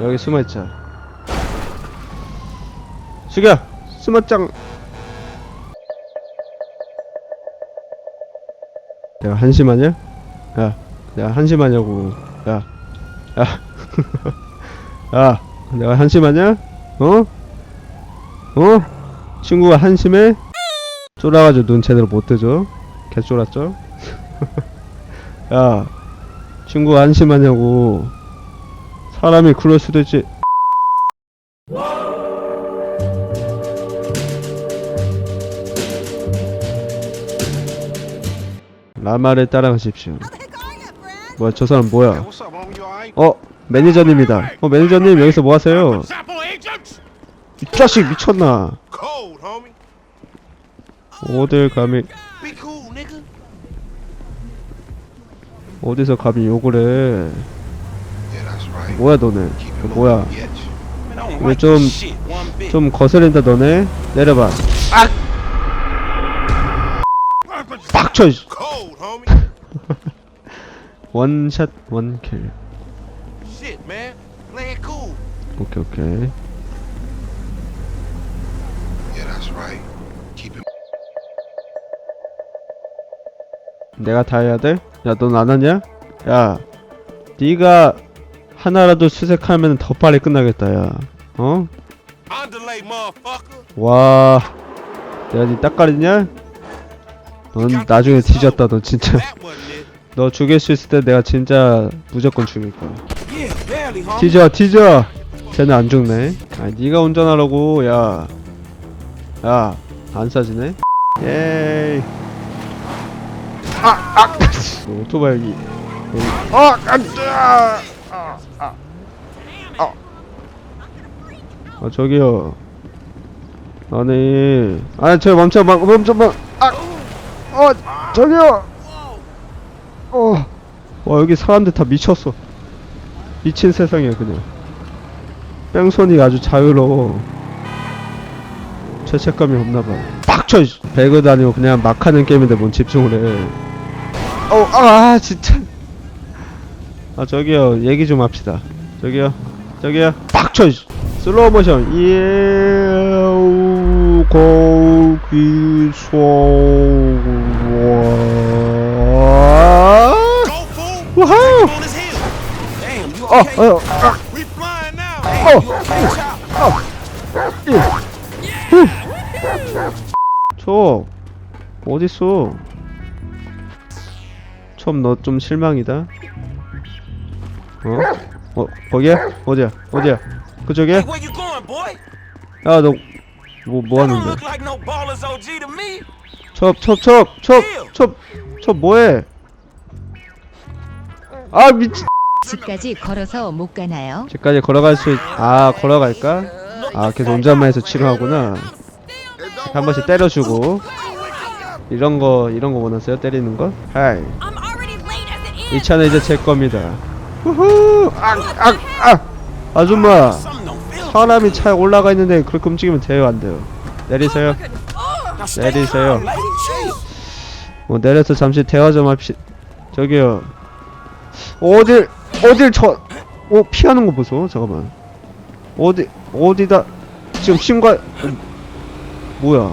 여기 숨어있자 죽여 숨었짱 내가 한심하냐? 야 내가 한심하냐고 야 야. 야 내가 한심하냐? 어? 어? 친구가 한심해? 쫄아가지고 눈 제대로 못 뜨죠? 개 쫄았죠? 야 친구가 한심하냐고 사람이 그럴 수도 있지 라마를 따라가십시오 뭐야 저 사람 뭐야? 어 매니저님이다 어 매니저님 여기서 뭐 하세요? 이 자식 미쳤나. 어딜 감히. 어디서 감히 욕을 해. 뭐야 너네 그 뭐야 이거 like 좀- 거슬린다 너네 내려봐 빡쳐 씨. Cold, homie. 원샷 원킬. 오케이 오케이. 내가 다 해야 돼? 야 넌 안 하냐? 야 네가 하나라도 수색하면 더 빨리 끝나겠다 야. 어? 와. 내가 니 딱가리냐? 넌 나중에 뒤졌다 너 진짜. 너 죽일 수 있을 때 내가 진짜 무조건 죽일 거야. 뒤져 뒤져. 쟤는 안 죽네. 아 니가 운전하라고 야 야 안 싸지네? 예이. 아 아. 오토바이 여기. 여기 아 안 돼 아아 아 저기요. 아니. 아저 멈춰 멈 멈춰 멈아어 저기요! 어. 와 여기 사람들 다 미쳤어. 미친 세상이야 그냥. 뺑소니 아주 자유로워. 죄책감이 없나봐 빡쳐 씨. 배그도 아니고 그냥 막 하는 게임인데 뭔 집중을 해. 어 아 진짜 아 저기요 얘기 좀 합시다 저기요 저기요 빡쳐 씨. 슬로우 모션 소와 fool. 와우 어? 어, 아. 어, child? 초 어딨어? 첨너좀 실망이다. 어? 어 거기야? 어디야? 어디야? 그쪽이야? Hey, where you going, boy? 야 너 뭐 뭐 That don't 하는데? look like no ballers OG to me. 첩첩 첩 첩 첩 뭐해? 아 미친. 집까지 걸어서 못 가나요? 집까지 걸어갈 수 있... 아 걸어갈까? 아 계속 운전만 해서 치료하구나. 한 번씩 때려주고 이런 거 이런 거 원하세요? 때리는 거? 하이. I'm already late as it is. 이 차는 이제 제 겁니다. 후후! 아, 아, 아! 아줌마! 사람이 차에 올라가 있는데 그렇게 움직이면 돼요, 안 돼요? 내리세요. 내리세요. 뭐 내려서 잠시 대화 좀 합시. 저기요. 어딜 어딜 저 어, 피하는 거 보소. 잠깐만. 어디 어디다 지금 신고 어, 뭐야?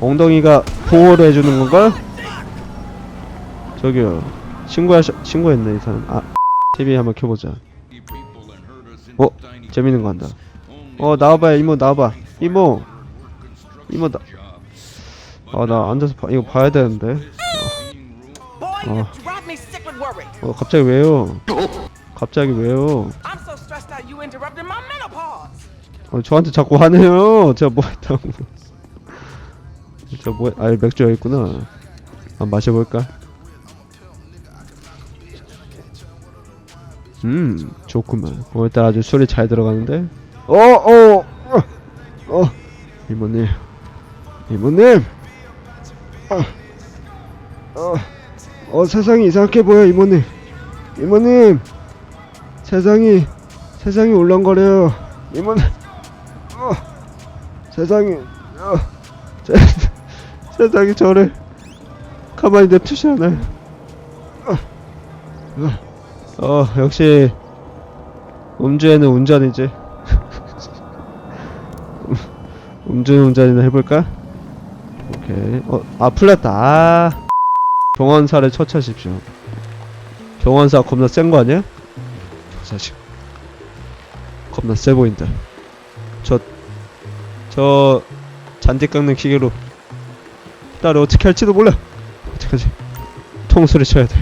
엉덩이가 보호를 해주는 건가? 저기요. 신고하셔 신고했네 이 사람. 아 TV 한번 켜보자. 어 재밌는 거 한다. 어 나와봐요 이모 나와봐. 이모 이모 나. 아 나 앉아서 봐, 이거 봐야 되는데. Worry. 어 갑자기 왜요? 갑자기 왜요? 어, 저한테 자꾸 화내요. 제가 뭐 했다고. 저 뭐, 아, 맥주 여기 있구나. 한번 마셔볼까? 음, 좋구만. 오늘따라 아주 술이 잘 들어가는데? 어, 어, 어, 어, 이모님. 이모님! 어, 어, 어, 세상이 이상하게 보여, 이모님. 이모님! 세상이, 세상이 울렁거려요. 이모님. 어, 세상이 어, 세, 세상이 저를 가만히 냅두지 않아요. 어, 어, 어, 역시 음주에는 운전이지. 음주 운전이나 해볼까? 오케이. 어, 아, 풀렸다. 아. 경원사를 처치하십시오. 경원사 겁나 센 거 아니야? 저 자식. 겁나 세 보인다. 저, 저, 잔디 깎는 기계로 나를 어떻게 할지도 몰라. 어떡하지? 통수를 쳐야 돼.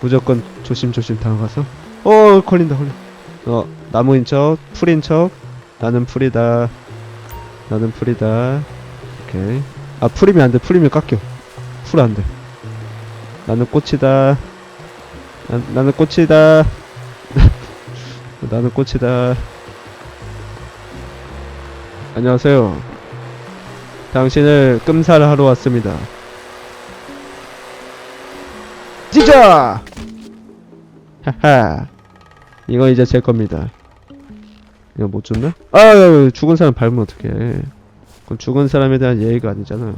무조건 조심조심 다가가서. 어, 걸린다, 걸린다. 어, 나무인 척, 풀인 척. 나는 풀이다. 나는 풀이다. 오케이. 아, 풀이면 안 돼. 풀이면 깎여. 풀 안 돼. 나는 꽃이다. 나, 나는 꽃이다. 나는 꽃이다. 안녕하세요. 당신을 끔살하러 왔습니다. 찢어! 하하. 이거 이제 제 겁니다. 이거 못 줬나? 아, 죽은 사람 밟으면 어떡해. 그건 죽은 사람에 대한 예의가 아니잖아.